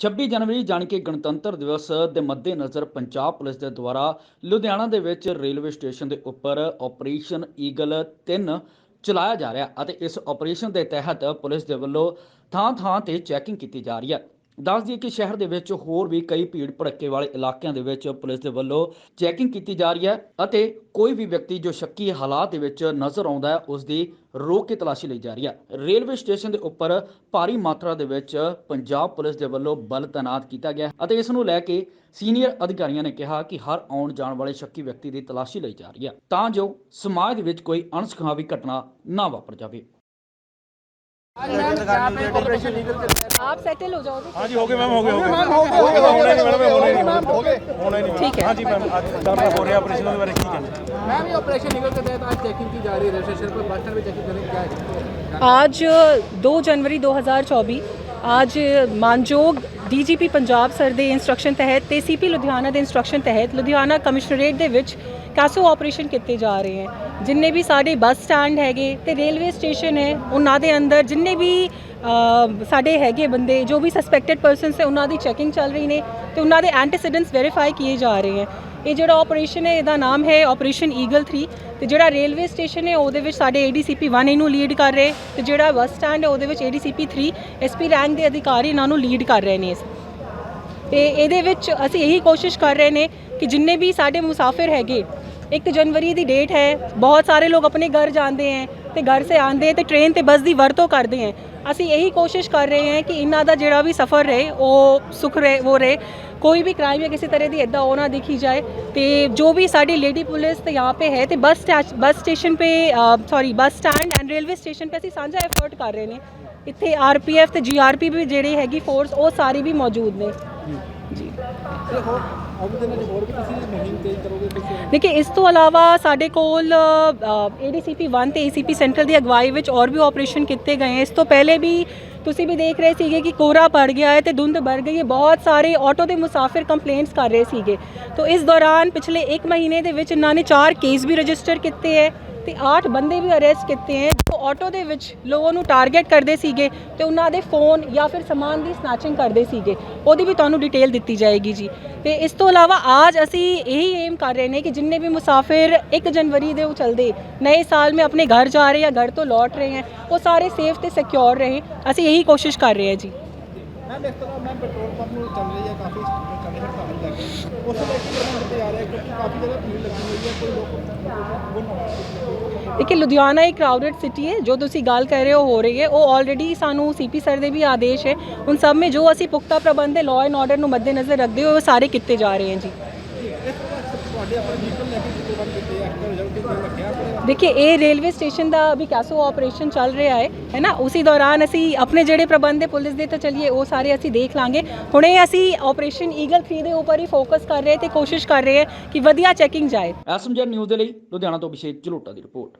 26 ਜਨਵਰੀ ਜਾਣੀ ਕਿ ਗਣਤੰਤਰ ਦਿਵਸ ਦੇ ਮੱਦੇਨਜ਼ਰ ਪੰਜਾਬ ਪੁਲਿਸ ਦੇ ਦੁਆਰਾ ਲੁਧਿਆਣਾ ਦੇ ਵਿੱਚ ਰੇਲਵੇ ਸਟੇਸ਼ਨ ਦੇ ਉੱਪਰ ਆਪਰੇਸ਼ਨ ਈਗਲ 3 ਚਲਾਇਆ ਜਾ ਰਿਹਾ ਅਤੇ ਇਸ ਆਪਰੇਸ਼ਨ ਦੇ ਤਹਿਤ ਪੁਲਿਸ ਦੇ ਵੱਲੋਂ ਥਾਂ-ਥਾਂ ਤੇ ਚੈਕਿੰਗ ਕੀਤੀ ਜਾ ਰਹੀ ਹੈ। ਦੱਸ ਦਈਏ ਕਿ ਸ਼ਹਿਰ ਦੇ ਵਿੱਚ ਹੋਰ ਵੀ ਕਈ ਭੀੜ ਭੜੱਕੇ ਵਾਲੇ ਇਲਾਕਿਆਂ ਦੇ ਵਿੱਚ ਪੁਲਿਸ ਦੇ ਵੱਲੋਂ ਚੈਕਿੰਗ ਕੀਤੀ ਜਾ ਰਹੀ ਹੈ ਅਤੇ ਕੋਈ ਵੀ ਵਿਅਕਤੀ ਜੋ ਸ਼ੱਕੀ ਹਾਲਾਤ ਦੇ ਵਿੱਚ ਨਜ਼ਰ ਆਉਂਦਾ ਹੈ, ਉਸ ਦੀ ਰੋਕ ਕੇ ਤਲਾਸ਼ੀ ਲਈ ਜਾ ਰਹੀ ਹੈ। ਰੇਲਵੇ ਸਟੇਸ਼ਨ ਦੇ ਉੱਪਰ ਭਾਰੀ ਮਾਤਰਾ ਦੇ ਵਿੱਚ ਪੰਜਾਬ ਪੁਲਿਸ ਦੇ ਵੱਲੋਂ ਬਲ ਤਾਇਨਾਤ ਕੀਤਾ ਗਿਆ ਅਤੇ ਇਸ ਨੂੰ ਲੈ ਕੇ ਸੀਨੀਅਰ ਅਧਿਕਾਰੀਆਂ ਨੇ ਕਿਹਾ ਕਿ ਹਰ ਆਉਣ ਜਾਣ ਵਾਲੇ ਸ਼ੱਕੀ ਵਿਅਕਤੀ ਦੀ ਤਲਾਸ਼ੀ ਲਈ ਜਾ ਰਹੀ ਹੈ ਤਾਂ ਜੋ ਸਮਾਜ ਦੇ ਵਿੱਚ ਕੋਈ ਅਣਸੁਖਾਵੀ ਘਟਨਾ ਨਾ ਵਾਪਰ ਜਾਵੇ। आप सेटल हो जाओगे हाँ जी हो गए मैम हो गए हो गए। मैडम हो गए। होना नहीं ठीक है। हाँ जी मैम आज हो रहे ऑपरेशन हज़ार ठीक है। मैम ये ऑपरेशन निकल के तहत आज चेकिंग की जा रही है रजिस्ट्रेशन पर चेकिंग करेंगे क्या है? आज जनवरी आज मानजोग ਡੀਜੀਪੀ ਪੰਜਾਬ ਸਰ ਦੇ ਇਨਸਟਰਕਸ਼ਨ ਤਹਿਤ ਤੇ ਸੀਪੀ ਲੁਧਿਆਣਾ ਦੇ ਇਨਸਟਰਕਸ਼ਨ ਤਹਿਤ ਲੁਧਿਆਣਾ ਕਮਿਸ਼ਨਰੇਟ ਦੇ ਵਿੱਚ ਕਾਸੋ ਆਪਰੇਸ਼ਨ ਕੀਤੇ ਜਾ ਰਹੇ ਹਨ ਜਿੰਨੇ ਵੀ ਸਾਡੇ ਬੱਸ ਸਟੈਂਡ ਹੈਗੇ ਤੇ ਰੇਲਵੇ ਸਟੇਸ਼ਨ ਹੈ, ਉਹਨਾਂ ਦੇ ਅੰਦਰ ਜਿੰਨੇ ਵੀ ਸਾਡੇ ਹੈਗੇ ਬੰਦੇ, ਜੋ ਵੀ ਸਸਪੈਕਟਡ ਪਰਸਨਸ ਹੈ, ਉਹਨਾਂ ਦੀ ਚੈਕਿੰਗ ਚੱਲ ਰਹੀ ਨੇ ਤੇ ਉਹਨਾਂ ਦੇ ਐਂਟੀਸੀਡੈਂਟਸ ਵੈਰੀਫਾਈ ਕੀਏ ਜਾ ਰਹੇ ਹਨ ਇਹ ਜਿਹੜਾ ਆਪਰੇਸ਼ਨ ਹੈ, ਇਹਦਾ ਨਾਮ ਹੈ ਆਪਰੇਸ਼ਨ ਈਗਲ 3 ਤੇ ਜਿਹੜਾ ਰੇਲਵੇ ਸਟੇਸ਼ਨ ਹੈ, ਉਹਦੇ ਵਿੱਚ ਸਾਡੇ ਏਡੀਸੀਪੀ 1 ਇਹਨੂੰ ਲੀਡ ਕਰ ਰਹੇ ਤੇ ਜਿਹੜਾ ਬੱਸ ਸਟੈਂਡ ਹੈ, ਉਹਦੇ ਵਿੱਚ ਏਡੀਸੀਪੀ 3 ਐਸਪੀ ਰੈਂਕ ਦੇ ਅਧਿਕਾਰੀ ਇਹਨਾਂ ਨੂੰ ਲੀਡ ਕਰ ਰਹੇ ਨੇ ਇਸ। ਤੇ ਇਹਦੇ ਵਿੱਚ ਅਸੀਂ ਇਹੀ ਕੋਸ਼ਿਸ਼ ਕਰ ਰਹੇ ਨੇ ਕਿ ਜਿੰਨੇ ਵੀ ਸਾਡੇ ਮੁਸਾਫਿਰ ਹੈਗੇ ਇੱਕ ਜਨਵਰੀ ਦੀ ਡੇਟ ਹੈ, ਬਹੁਤ ਸਾਰੇ ਲੋਕ ਆਪਣੇ ਘਰ ਜਾਂਦੇ ਹੈ ਤੇ ਘਰ ਸੇ ਆਂਦੇ ਤੇ ਟ੍ਰੇਨ ਤੇ ਬੱਸ ਦੀ ਵਰਤੋਂ ਕਰਦੇ ਹੈ। ਅਸੀਂ ਇਹੀ ਕੋਸ਼ਿਸ਼ ਕਰ ਰਹੇ ਹੈ ਕਿ ਇਹਨਾਂ ਦਾ ਜਿਹੜਾ ਵੀ ਸਫ਼ਰ ਰਹੇ, ਉਹ ਸੁਖ ਰਹੇ, ਉਹ ਰਹੇ। ਕੋਈ ਵੀ ਕ੍ਰਾਈਮ ਜਾਂ ਕਿਸੇ ਤਰ੍ਹਾਂ ਦੀ ਇਦਾਂ ਉਹ ਨਾ ਦਿਖੀ ਜਾਏ ਤੇ ਜੋ ਵੀ ਸਾਡੀ ਲੇਡੀ ਪੁਲਿਸ ਤੇ ਯਹਾਂ ਪੇ ਹੈ ਤੇ bus bus station pay sorry bus stand and railway station ਪੇ ਅਸੀਂ ਸਾਂਝਾ ਐਫਰਟ ਕਰ ਰਹੇ ਨੇ। ਇੱਥੇ ਆਰਪੀਐਫ ਤੇ ਜੀਆਰਪੀ ਵੀ ਜਿਹੜੀ ਹੈਗੀ ਫੋਰਸ ਉਹ ਸਾਰੀ ਵੀ ਮੌਜੂਦ ਨੇ। ਜੀ ਦੇਖਿਏ ਇਸ ਤੋਂ ਇਲਾਵਾ ਸਾਡੇ ਕੋਲ ਏਡੀਸੀਪੀ 1 ਤੇ ਏਸੀਪੀ ਸੈਂਟਰਲ ਦੀ ਅਗਵਾਈ ਵਿੱਚ ਹੋਰ ਵੀ ਆਪਰੇਸ਼ਨ ਕੀਤੇ ਗਏ ਇਸ ਤੋਂ ਪਹਿਲੇ ਵੀ ਤੁਸੀਂ ਵੀ ਦੇਖ ਰਹੇ ਸੀਗੇ ਕਿ ਕੋਰਾ ਪੜ ਗਿਆ ਹੈ ਤੇ ਧੁੰਦ ਭਰ ਗਈ ਹੈ। ਬਹੁਤ ਸਾਰੇ ਆਟੋ ਦੇ ਮੁਸਾਫਿਰ ਕੰਪਲੇਂਟਸ ਕਰ ਰਹੇ ਸੀਗੇ। ਤੋਂ ਇਸ ਦੌਰਾਨ ਪਿਛਲੇ 1 ਮਹੀਨੇ ਦੇ ਵਿੱਚ ਇਹਨਾਂ ਨੇ 4 ਕੇਸ ਵੀ ਰਜਿਸਟਰ ਕੀਤੇ ਹੈ ਤੇ 8 ਬੰਦੇ ਵੀ ਅਰੈਸਟ ਕੀਤੇ ਹੈ। ਉਹ ਆਟੋ ਦੇ ਵਿੱਚ ਲੋਕਾਂ ਨੂੰ ਟਾਰਗੇਟ ਕਰਦੇ ਸੀਗੇ ਤੇ ਉਹਨਾਂ ਦੇ ਫੋਨ ਜਾਂ ਫਿਰ ਸਮਾਨ ਦੀ ਸਨੈਚਿੰਗ ਕਰਦੇ ਸੀਗੇ। ਉਹਦੀ ਵੀ ਤੁਹਾਨੂੰ ਡਿਟੇਲ ਦਿੱਤੀ ਜਾਏਗੀ ਜੀ। ਤੇ ਇਸ ਤੋਂ ਇਲਾਵਾ ਅੱਜ ਅਸੀਂ ਇਹੀ ਏਮ ਕਰ ਰਹੇ ਨੇ ਕਿ ਜਿੰਨੇ ਵੀ ਮੁਸਾਫਿਰ 1 ਜਨਵਰੀ ਦੇ ਉਹ ਚਲਦੇ ਨਵੇਂ ਸਾਲ ਮੇ ਆਪਣੇ ਘਰ ਜਾ ਰਹੇ ਜਾਂ ਘਰ ਤੋਂ ਲੌਟ ਰਹੇ ਹਨ ਉਹ ਸਾਰੇ ਸੇਫ ਤੇ ਸਿਕਿਉਰ ਰਹੇ। ਅਸੀਂ ਇਹੀ ਕੋਸ਼ਿਸ਼ ਕਰ ਰਹੇ ਹਾਂ ਜੀ। ਮੈਮ ਇਸ ਤਰ੍ਹਾਂ ਮੈਮ ਪੈਟਰੋਲ ਪੰਪ ਨੂੰ ਚੱਲ ਰਹੀ ਹੈ, ਕਾਫੀ ਚੱਲ ਰਿਹਾ ਸਾਹਮਣੇ ਲੱਗ ਗਿਆ ਉਸ ਤੋਂ ਲੈ ਕੇ ਜਾ ਰਿਹਾ ਕਿਉਂਕਿ ਕਾਫੀ ਜਗ੍ਹਾ ਭੀੜ ਲੱਗੀ ਹੋਈ ਹੈ, ਕੋਈ ਦੇਖਿਏ ਲੁਧਿਆਣਾ ਇੱਕ ਕਰਾਊਡਡ ਸਿਟੀ ਹੈ, ਜੋ ਤੁਸੀਂ ਗੱਲ ਕਰ ਰਹੇ ਹੋ ਹੋ ਰਹੀ ਹੈ। ਉਹ ਆਲਰੇਡੀ ਸਾਨੂੰ ਸੀਪੀ ਸਰ ਦੇ ਵੀ ਆਦੇਸ਼ ਹੈ। ਹੁਣ ਸਭ ਮੇ ਜੋ ਅਸੀਂ ਪੁਖਤਾ ਪ੍ਰਬੰਧ ਦੇ ਲਾਅ ਐਂਡ ਆਰਡਰ ਨੂੰ ਮੱਦੇਨਜ਼ਰ ਰੱਖਦੇ ਹੋਏ ਸਾਰੇ ਕੀਤੇ ਜਾ ਰਹੇ ਹਨ ਜੀ। ਦੇਖਿਏ, ਇਹ ਰੇਲਵੇ ਸਟੇਸ਼ਨ ਦਾ ਅਭੀ ਕੈਸੋ ਆਪਰੇਸ਼ਨ ਚੱਲ ਰਿਹਾ ਹੈ ਹੈ ਨਾ? ਉਸੇ ਦੌਰਾਨ ਅਸੀਂ ਆਪਣੇ ਜਿਹੜੇ ਪ੍ਰਬੰਧ ਦੇ ਪੁਲਿਸ ਦੇ ਤਾਂ ਚਲੀਏ, ਉਹ ਸਾਰੇ ਅਸੀਂ ਦੇਖ ਲਾਂਗੇ। ਹੁਣੇ ਅਸੀਂ ਆਪਰੇਸ਼ਨ ਈਗਲ 3 ਦੇ ਉੱਪਰ ਹੀ ਫੋਕਸ ਕਰ ਰਹੇ ਤੇ ਕੋਸ਼ਿਸ਼ ਕਰ ਰਹੇ ਕਿ ਵਧੀਆ ਚੈਕਿੰਗ ਜਾਏ। ਐਸਐਮਜੀ ਨਿਊਜ਼ ਦੇ ਲਈ ਲੁਧਿਆਣਾ ਤੋਂ ਅਭਿਸ਼ੇਕ ਜਲੋਟਾ ਦੀ ਰਿਪੋਰਟ।